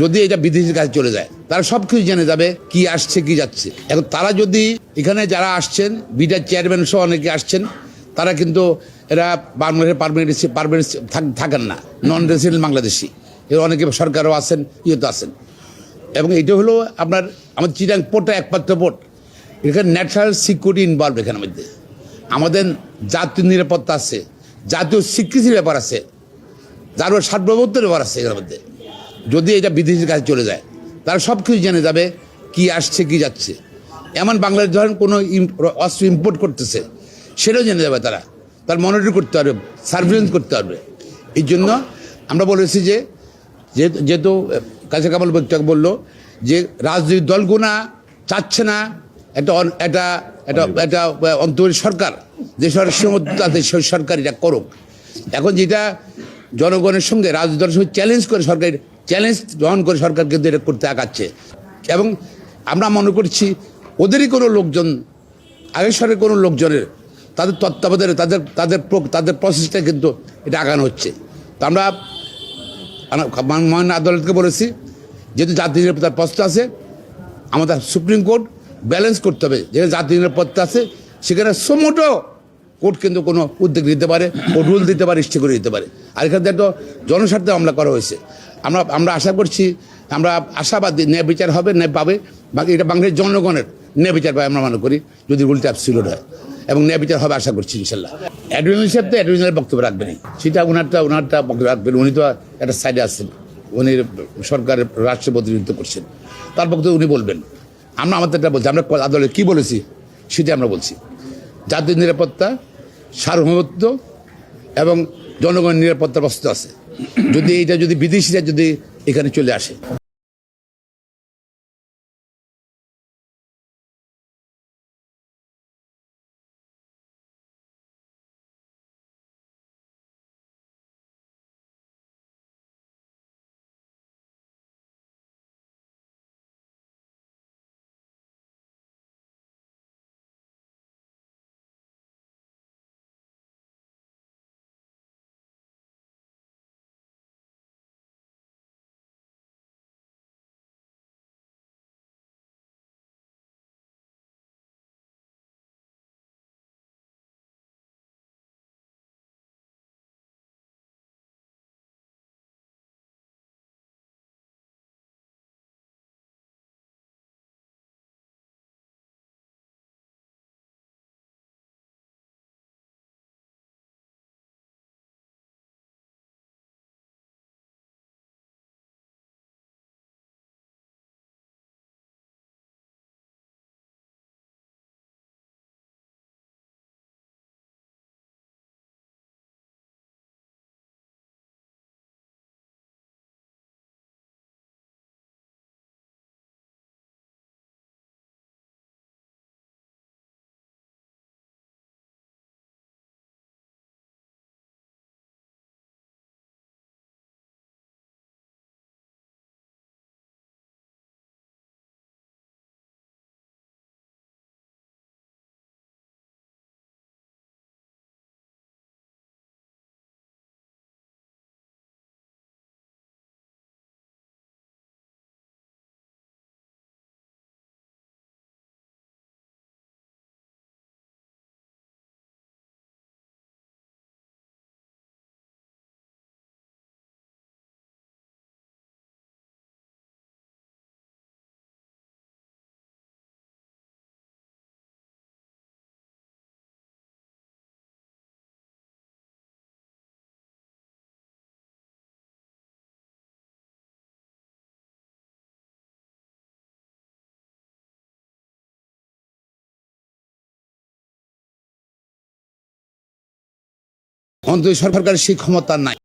যদি এটা বিদেশির কাছে চলে যায়, তারা সব কিছু জেনে যাবে কি আসছে, কি যাচ্ছে। এখন তারা যদি এখানে যারা আসছেন বিটার চেয়ারম্যান সহ অনেকে আসছেন, তারা কিন্তু এরা বাংলাদেশের পারমানেন্ট পারমানেন্ট থাকেন না নন রেসিডেন্ট বাংলাদেশি। এর অনেকে সরকারও আছেন, ইয়েতে আছেন। এবং এটা হলো আপনার আমাদের চিরাং পোর্টটা একমাত্র পোর্ট। এখানে ন্যাশনাল সিকিউরিটি ইনভলভ এখানের মধ্যে। আমাদের জাতীয় নিরাপত্তা আছে, জাতীয় স্বীকৃতির ব্যাপার আছে যারও সার্বভৌমত্বের ব্যাপার আছে এখানের মধ্যে। যদি এটা বিদেশের কাছে চলে যায় তারা সব কিছু জেনে যাবে কি আসছে কি যাচ্ছে। এমন বাংলাদেশ ধরেন কোনো ইম- অস্ত্র ইম্পোর্ট করতেছে সেটাও জেনে যাবে তারা। তার মনিটর করতে পারবে সার্ভিলেন্স করতে পারবে। এই জন্য আমরা বলেছি যে যেহেতু কাছে কামাল বৈঠক বলল যে রাজনৈতিক দলগুনা চাচ্ছে না একটা একটা একটা একটা অন্তরীণ সরকার যে সরকার সীমাবদ্ধতা আছে সেই সরকার এটা করুক। এখন যেটা জনগণের সঙ্গে রাজনৈতিক দলের সঙ্গে চ্যালেঞ্জ করে সরকার চ্যালেঞ্জ গ্রহণ করে সরকার কিন্তু এটা করতে আগাচ্ছে। এবং আমরা মনে করছি, ওদেরই কোনো লোকজন আগের সরের কোনো লোকজনের, তাদের তত্ত্বাবধানে, তাদের তাদের তাদের প্রসেসটা কিন্তু এটা আগানো হচ্ছে। তো আমরা মহান আদালতকে বলেছি, যেহেতু জাতীয় নিরাপত্তার প্রশ্ন আছে, আমাদের সুপ্রিম কোর্ট ব্যালেন্স করতে হবে। যেখানে জাতীয় নিরাপত্তা আছে, সেখানে সমোটো কোর্ট কিন্তু কোনো উদ্যোগ নিতে পারে ও রুল দিতে পারে ইচ্ছে করে দিতে পারে। আর এখানে তো জনস্বার্থে মামলা করা হয়েছে। আমরা আমরা আশা করছি, আমরা আশাবাদী, ন্যায় বিচার হবে, ন্যায় পাবে। বাকি এটা বাংলাদেশের জনগণের ন্যায় বিচার পাবে, আমরা মনে করি, যদি রুলটা অ্যাবসিলুট হয়। এবং ন্যায় বিচার হবে, আশা করছি, ইনশাল্লাহ। অ্যাডমিনিস্ট্রেশন সাহেব তো অ্যাডমিনিস্ট্রেশনের বক্তব্য রাখবেনই সেটা ওনারটা ওনারটা বক্তব্য রাখবেন। উনি তো একটা সাইডে আসছেন উনি সরকারের রাষ্ট্র প্রতিনিধিত্ব করছেন। তার বক্তব্য উনি বলবেন। আমরা আমাদেরটা বলছি। আমরা আদালতে কী বলেছি সেটা আমরা বলছি। জাতীয় নিরাপত্তা, সার্বভৌমত্ব এবং জনগণের নিরাপত্তা ব্যবস্থা আছে। যদি এটা যদি বিদেশিরা যদি এখানে চলে আসে। অন্তত সরকারের সেই ক্ষমতা নাই।